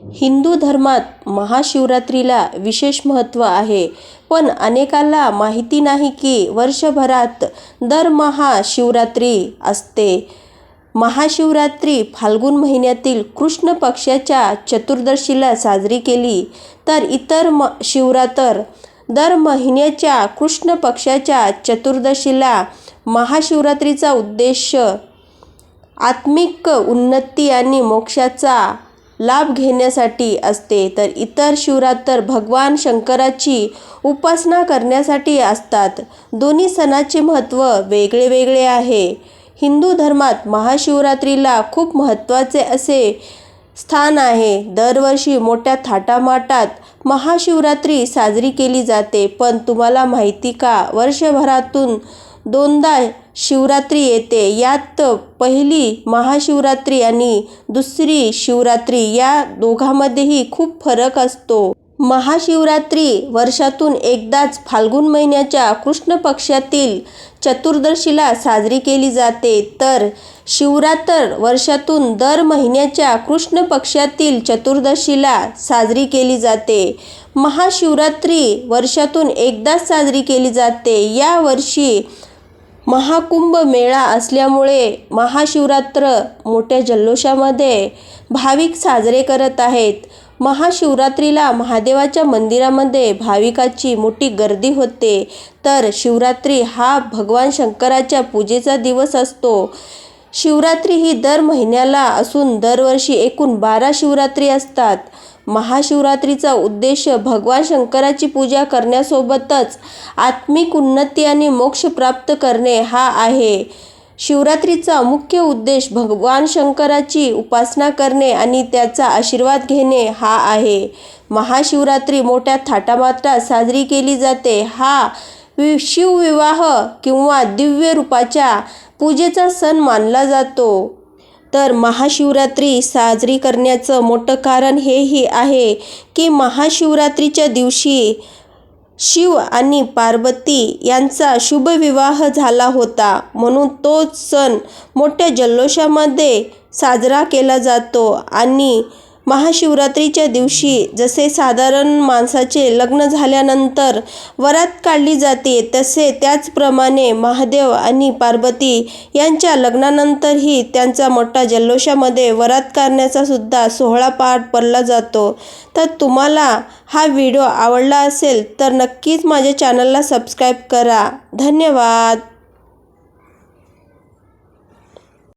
हिंदू धर्मात महाशिवरात्रीला विशेष महत्त्व आहे. पण अनेकाला माहिती नाही की वर्षभरात दर महाशिवरात्री असते. महाशिवरात्री फाल्गुन महिन्यातील कृष्ण पक्षाच्या चतुर्दशीला साजरी केली तर इतर म शिवरात्र दर महिन्याच्या कृष्ण पक्षाच्या चतुर्दशीला महाशिवरात्रीचा उद्देश आत्मिक उन्नती आणि मोक्षाचा लाभ घेण्यासाठी असते तर इतर शिवरात्र भगवान शंकराची उपासना करण्यासाठी असतात. दोन्ही सणाचे महत्त्व वेगळे वेगळे आहे. हिंदू धर्मात महाशिवरात्रीला खूप महत्त्वाचे असे स्थान आहे. दरवर्षी मोठ्या थाटामाटात महाशिवरात्री साजरी केली जाते. पण तुम्हाला माहिती का? वर्षभरातून दोनदा शिवरात्री येते. यात पहिली महाशिवरात्री आणि दुसरी शिवरात्री या दोघांमध्येही खूप फरक असतो. महाशिवरात्री वर्षातून एकदाच फाल्गुन महिन्याच्या कृष्ण पक्षातील चतुर्दशीला साजरी केली जाते. तर शिवरात्र वर्षातून दर महिन्याच्या कृष्ण पक्षातील चतुर्दशीला साजरी केली जाते. महाशिवरात्री वर्षातून एकदाच साजरी केली जाते. या वर्षी महाकुंभ मेळा असल्यामुळे महाशिवरात्र मोठ्या जल्लोषामध्ये भाविक साजरे करत आहेत. महाशिवरात्रीला महादेवाच्या मंदिरामध्ये भाविकाची मोठी गर्दी होते. तर शिवरात्री हा भगवान शंकराच्या पूजेचा दिवस असतो. शिवरात्री ही दर महिन्याला असून दरवर्षी एकूण बारा शिवरात्री असतात. महाशिवरात्रीचा उद्देश भगवान शंकराची पूजा करण्यासोबतच आत्मिक उन्नती आणि मोक्ष प्राप्त करणे हा आहे. शिवरात्रीचा मुख्य उद्देश भगवान शंकराची उपासना करणे आणि त्याचा आशीर्वाद घेणे हा आहे. महाशिवरात्री मोठ्या थाटामाटात साजरी केली जाते. हा वि शिवविवाह किंवा दिव्य रूपाच्या पूजेचा सण मानला जातो. तर महाशिवरात्री साजरी करण्याचं मोठं कारण हेही आहे की महाशिवरात्रीच्या दिवशी शिव आणि पार्वती यांचा शुभविवाह झाला होता. म्हणून तो सण मोठ्या जल्लोषामध्ये साजरा केला जातो आणि महाशिवरात्रीच्या दिवशी जसे साधारण माणसाचे लग्न झाल्यानंतर वरात काढली जाते तसे त्याचप्रमाणे महादेव आणि पार्वती यांच्या लग्नानंतरही त्यांचा मोठा जल्लोषामध्ये वरात काढण्याचा सुद्धा सोहळा पार पडला जातो. तर तुम्हाला हा व्हिडिओ आवडला असेल तर नक्कीच माझ्या चॅनलला सबस्क्राईब करा. धन्यवाद!